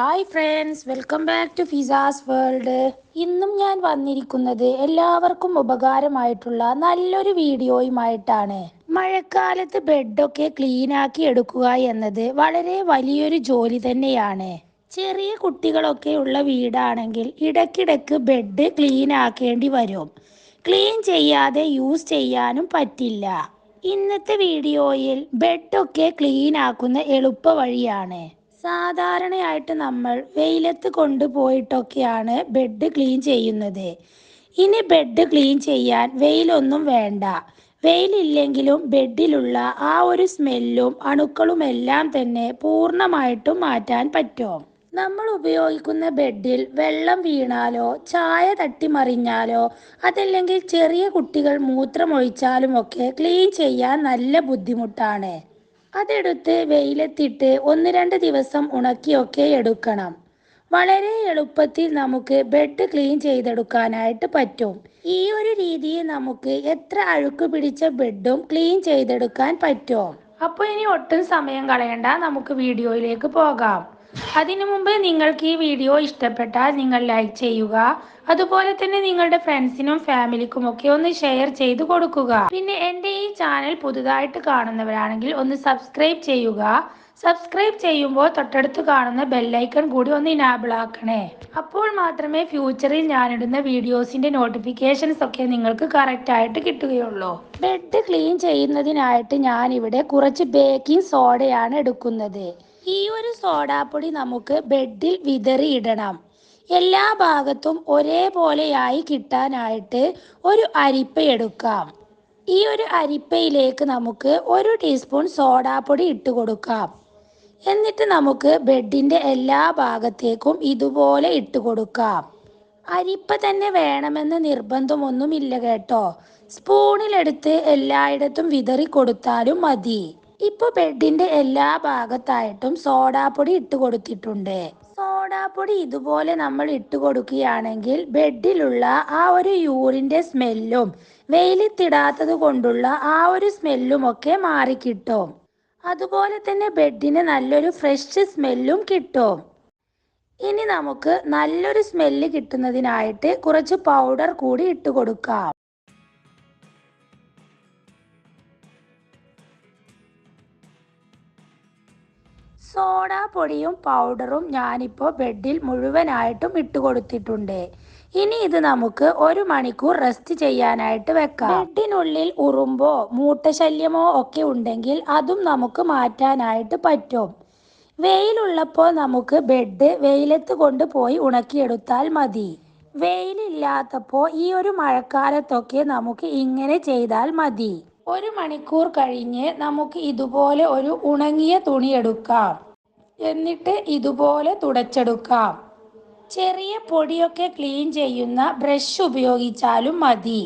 Hi friends welcome back to Fiza's world ഇന്നും ഞാൻ വന്നിരിക്കുന്നത് എല്ലാവർക്കും ഉപകാരമായിട്ടുള്ള നല്ലൊരു വീഡിയോയുമായിട്ടാണ്. മഴക്കാലത്ത് ബെഡൊക്കെ ക്ലീൻ ആക്കി എടുക്കുക എന്നത് വളരെ വലിയൊരു ജോലി തന്നെയാണ്. ചെറിയ കുട്ടികളൊക്കെ ഉള്ള വീടാണെങ്കിൽ ഇടയ്ക്കിടയ്ക്ക് ബെഡ് ക്ലീൻ ആക്കേണ്ടി വരും. ക്ലീൻ ചെയ്യാതെ യൂസ് ചെയ്യാനും പറ്റില്ല. ഇന്നത്തെ വീഡിയോയിൽ ബെഡൊക്കെ ക്ലീൻ ആക്കുന്ന എളുപ്പ വഴിയാണ് സാധാരണയായിട്ട് നമ്മൾ വെയിലത്ത് കൊണ്ടുപോയിട്ടൊക്കെയാണ് ബെഡ് ക്ലീൻ ചെയ്യുന്നത്. ഇനി ബെഡ് ക്ലീൻ ചെയ്യാൻ വെയിലൊന്നും വേണ്ട. വെയിലില്ലെങ്കിലും ബെഡിലുള്ള ആ ഒരു സ്മെല്ലും അണുക്കളും എല്ലാം തന്നെ പൂർണമായിട്ടും മാറ്റാൻ പറ്റും. നമ്മൾ ഉപയോഗിക്കുന്ന ബെഡിൽ വെള്ളം വീണാലോ ചായ തട്ടിമറിഞ്ഞാലോ അതല്ലെങ്കിൽ ചെറിയ കുട്ടികൾ മൂത്രമൊഴിച്ചാലും ഒക്കെ ക്ലീൻ ചെയ്യാൻ നല്ല ബുദ്ധിമുട്ടാണ്. അതെടുത്ത് വെയിലത്തിട്ട് ഒന്ന് രണ്ട് ദിവസം ഉണക്കിയൊക്കെ എടുക്കണം. വളരെ എളുപ്പത്തിൽ നമുക്ക് ബെഡ് ക്ലീൻ ചെയ്തെടുക്കാനായിട്ട് പറ്റും. ഈ ഒരു രീതിയിൽ നമുക്ക് എത്ര അഴുക്ക് പിടിച്ച ബെഡും ക്ലീൻ ചെയ്തെടുക്കാൻ പറ്റും. അപ്പോൾ ഇനി ഒട്ടും സമയം കളയണ്ട. നമുക്ക് വീഡിയോയിലേക്ക് പോകാം. അതിനു മുമ്പ് നിങ്ങൾക്ക് ഈ വീഡിയോ ഇഷ്ടപ്പെട്ടാൽ നിങ്ങൾ ലൈക്ക് ചെയ്യുക. അതുപോലെ തന്നെ നിങ്ങളുടെ ഫ്രണ്ട്സിനും ഫാമിലിക്കും ഒക്കെ ഒന്ന് ഷെയർ ചെയ്ത് കൊടുക്കുക. പിന്നെ എന്റെ ഈ ചാനൽ പുതുതായിട്ട് കാണുന്നവരാണെങ്കിൽ ഒന്ന് സബ്സ്ക്രൈബ് ചെയ്യുക. സബ്സ്ക്രൈബ് ചെയ്യുമ്പോൾ തൊട്ടടുത്ത് കാണുന്ന ബെല്ലൈക്കൺ കൂടി ഒന്ന് ഇനാബിൾ ആക്കണേ. അപ്പോൾ മാത്രമേ ഫ്യൂച്ചറിൽ ഞാനിടുന്ന വീഡിയോസിന്റെ നോട്ടിഫിക്കേഷൻസ് ഒക്കെ നിങ്ങൾക്ക് കറക്റ്റ് ആയിട്ട് കിട്ടുകയുള്ളൂ. ബെഡ് ക്ലീൻ ചെയ്യുന്നതിനായിട്ട് ഞാൻ ഇവിടെ കുറച്ച് ബേക്കിംഗ് സോഡയാണ് എടുക്കുന്നത്. ഈ ഒരു സോഡാപ്പൊടി നമുക്ക് ബെഡിൽ വിതറിയിടണം. എല്ലാ ഭാഗത്തും ഒരേപോലെയായി കിട്ടാനായിട്ട് ഒരു അരിപ്പ എടുക്കാം. ഈ ഒരു അരിപ്പയിലേക്ക് നമുക്ക് ഒരു ടീസ്പൂൺ സോഡാപ്പൊടി ഇട്ട് കൊടുക്കാം. എന്നിട്ട് നമുക്ക് ബെഡിന്റെ എല്ലാ ഭാഗത്തേക്കും ഇതുപോലെ ഇട്ട് കൊടുക്കാം. അരിപ്പ തന്നെ വേണമെന്ന് നിർബന്ധമൊന്നുമില്ല കേട്ടോ. സ്പൂണിലെടുത്ത് എല്ലായിടത്തും വിതറി കൊടുത്താലും മതി. ഇപ്പൊ ബെഡിന്റെ എല്ലാ ഭാഗത്തായിട്ടും സോഡാപ്പൊടി ഇട്ട് കൊടുത്തിട്ടുണ്ട്. സോഡാപ്പൊടി ഇതുപോലെ നമ്മൾ ഇട്ട് കൊടുക്കുകയാണെങ്കിൽ ബെഡിലുള്ള ആ ഒരു യൂറിന്റെ സ്മെല്ലും വെയിലത്തിടാത്തത് കൊണ്ടുള്ള ആ ഒരു സ്മെല്ലും ഒക്കെ മാറിക്കിട്ടും അതുപോലെ തന്നെ ബെഡിന് നല്ലൊരു ഫ്രഷ് സ്മെല്ലും കിട്ടും. ഇനി നമുക്ക് നല്ലൊരു സ്മെല്ല് കിട്ടുന്നതിനായിട്ട് കുറച്ച് പൗഡർ കൂടി ഇട്ട് കൊടുക്കാം. സോഡ പൊടിയും പൗഡറും ഞാനിപ്പോൾ ബെഡിൽ മുഴുവനായിട്ടും ഇട്ട് കൊടുത്തിട്ടുണ്ട്. ഇനി ഇത് നമുക്ക് ഒരു മണിക്കൂർ റെസ്റ്റ് ചെയ്യാനായിട്ട് വെക്കാം. ബെഡിനുള്ളിൽ ഉറുമ്പോ മൂട്ടശല്യമോ ഒക്കെ ഉണ്ടെങ്കിൽ അതും നമുക്ക് മാറ്റാനായിട്ട് പറ്റും. വെയിലുള്ളപ്പോൾ നമുക്ക് ബെഡ് വെയിലത്ത് കൊണ്ടുപോയി ഉണക്കിയെടുത്താൽ മതി. വെയിലില്ലാത്തപ്പോൾ ഈ ഒരു മഴക്കാലത്തൊക്കെ നമുക്ക് ഇങ്ങനെ ചെയ്താൽ മതി. ഒരു മണിക്കൂർ കഴിഞ്ഞ് നമുക്ക് ഇതുപോലെ ഒരു ഉണങ്ങിയ തുണി എടുക്കാം. എന്നിട്ട് ഇതുപോലെ തുടച്ചെടുക്കാം. ചെറിയ പൊടിയൊക്കെ ക്ലീൻ ചെയ്യുന്ന ബ്രഷ് ഉപയോഗിച്ചാലും മതി.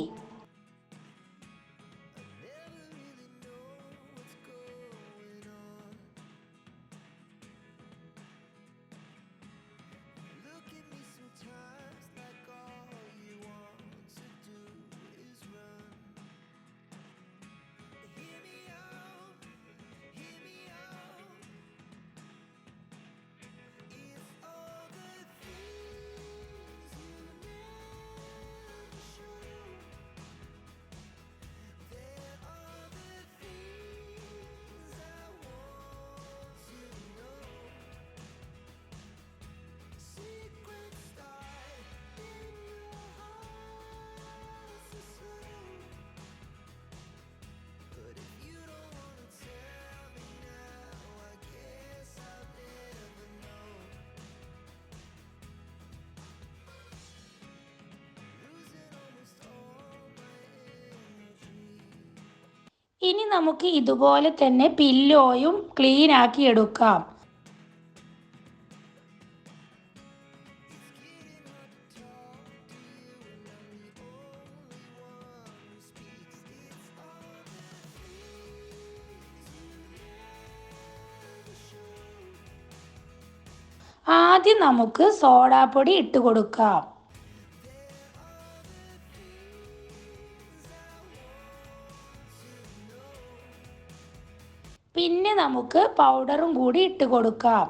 ഇനി നമുക്ക് ഇതുപോലെ തന്നെ പില്ലോയും ക്ലീൻ ആക്കി എടുക്കാം. ആദ്യം നമുക്ക് സോഡാപ്പൊടി ഇട്ട് കൊടുക്കാം. നമുക്ക് പൗഡറും കൂടി ഇട്ട് കൊടുക്കാം.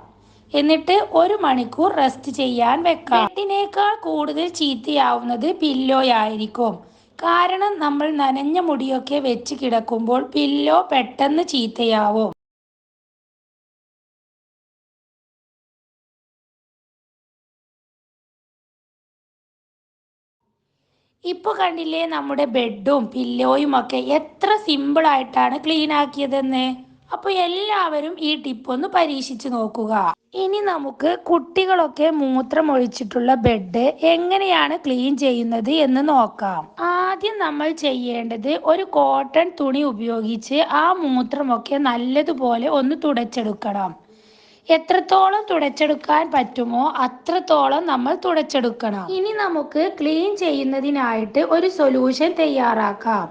എന്നിട്ട് ഒരു മണിക്കൂർ റെസ്റ്റ് ചെയ്യാൻ വെക്കാം. ബെഡിനേക്കാൾ കൂടുതൽ ചീത്തയാവുന്നത് പില്ലോയായിരിക്കും കാരണം നമ്മൾ നനഞ്ഞ മുടിയൊക്കെ വെച്ച് കിടക്കുമ്പോൾ പില്ലോ പെട്ടെന്ന് ചീത്തയാവും. ഇപ്പൊ കണ്ടില്ലേ നമ്മുടെ ബെഡും പില്ലോയും ഒക്കെ എത്ര സിമ്പിൾ ആയിട്ടാണ് ക്ലീൻ ആക്കിയതെന്ന്? അപ്പോൾ എല്ലാവരും ഈ ടിപ്പ് ഒന്ന് പരീക്ഷിച്ചു നോക്കുക. ഇനി നമുക്ക് കുട്ടികളൊക്കെ മൂത്രം ഒഴിച്ചിട്ടുള്ള ബെഡ് എങ്ങനെയാണ് ക്ലീൻ ചെയ്യുന്നത് എന്ന് നോക്കാം. ആദ്യം നമ്മൾ ചെയ്യേണ്ടത് ഒരു കോട്ടൺ തുണി ഉപയോഗിച്ച് ആ മൂത്രമൊക്കെ നല്ലതുപോലെ ഒന്ന് തുടച്ചെടുക്കണം. എത്രത്തോളം തുടച്ചെടുക്കാൻ പറ്റുമോ അത്രത്തോളം നമ്മൾ തുടച്ചെടുക്കണം. ഇനി നമുക്ക് ക്ലീൻ ചെയ്യുന്നതിനായിട്ട് ഒരു സൊല്യൂഷൻ തയ്യാറാക്കാം.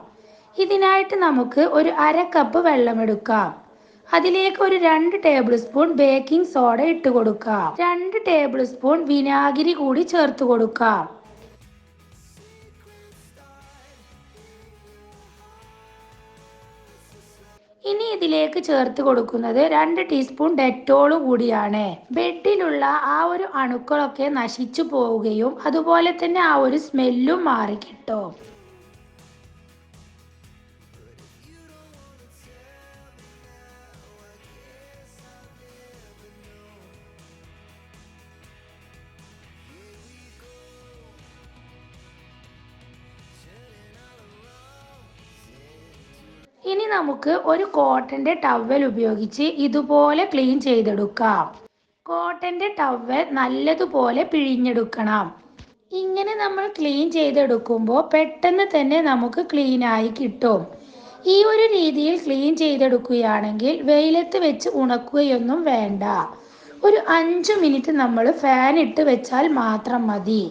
ഇതിനായിട്ട് നമുക്ക് ഒരു അര കപ്പ് വെള്ളമെടുക്കാം. അതിലേക്ക് ഒരു രണ്ട് ടേബിൾ സ്പൂൺ ബേക്കിംഗ് സോഡ ഇട്ട് കൊടുക്കാം. രണ്ട് ടേബിൾ സ്പൂൺ വിനാഗിരി കൂടി ചേർത്ത് കൊടുക്കാം. ഇനി ഇതിലേക്ക് ചേർത്ത് കൊടുക്കുന്നത് രണ്ട് ടീസ്പൂൺ ഡെറ്റോളും കൂടിയാണ്. ബെഡിലുള്ള ആ ഒരു അണുക്കളൊക്കെ നശിച്ചു പോവുകയും അതുപോലെ തന്നെ ആ ഒരു സ്മെല്ലും മാറി കിട്ടും നമുക്ക് ഒരു കോട്ടന്റെ ടവൽ ഉപയോഗിച്ച് ഇതുപോലെ ക്ലീൻ ചെയ്തെടുക്കാം. കോട്ടന്റെ ടവൽ നല്ലതുപോലെ പിഴിഞ്ഞെടുക്കണം. ഇങ്ങനെ നമ്മൾ ക്ലീൻ ചെയ്തെടുക്കുമ്പോൾ പെട്ടെന്ന് തന്നെ നമുക്ക് ക്ലീനായി കിട്ടും. ഈ ഒരു രീതിയിൽ ക്ലീൻ ചെയ്തെടുക്കുകയാണെങ്കിൽ വെയിലത്ത് വെച്ച് ഉണക്കുകയൊന്നും വേണ്ട. ഒരു അഞ്ച് മിനിറ്റ് നമ്മൾ ഫാൻ ഇട്ട് വെച്ചാൽ മാത്രം മതി.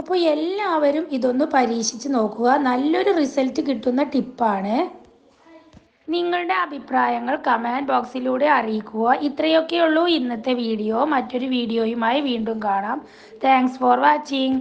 അപ്പോൾ എല്ലാവരും ഇതൊന്ന് പരീക്ഷിച്ച് നോക്കുക. നല്ലൊരു റിസൾട്ട് കിട്ടുന്ന ടിപ്പാണ് നിങ്ങളുടെ അഭിപ്രായങ്ങൾ കമന്റ് ബോക്സിലൂടെ അറിയിക്കുക. ഇത്രയൊക്കെയുള്ളൂ ഇന്നത്തെ വീഡിയോ മറ്റൊരു വീഡിയോയുമായി വീണ്ടും കാണാം. Thanks for watching